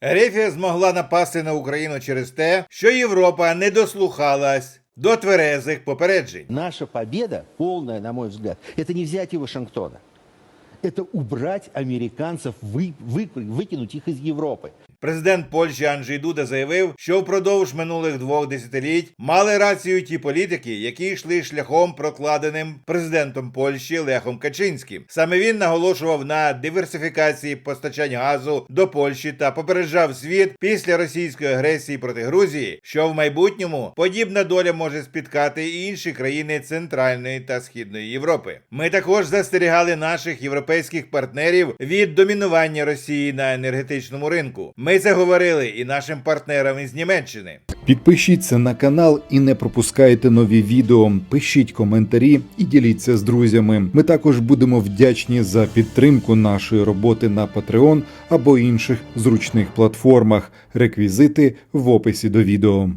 Ерефія змогла напасти на Україну через те, що Європа не дослухалась до тверезих попереджень. Наша победа, повна, на мой взгляд, это не взятие Вашингтона Это убрать американцев, вы, вы- выкинуть их из Европы. Президент Польщі Анджей Дуда заявив, що впродовж минулих двох десятиліть мали рацію ті політики, які йшли шляхом прокладеним президентом Польщі Лехом Качинським. Саме він наголошував на диверсифікації постачань газу до Польщі та попереджав світ після російської агресії проти Грузії, що в майбутньому подібна доля може спіткати і інші країни Центральної та Східної Європи. Ми також застерігали наших європейських партнерів від домінування Росії на енергетичному ринку. Ми це говорили і нашим партнерам із Німеччини. Підпишіться на канал і не пропускайте нові відео. Пишіть коментарі і діліться з друзями. Ми також будемо вдячні за підтримку нашої роботи на Patreon або інших зручних платформах. Реквізити в описі до відео.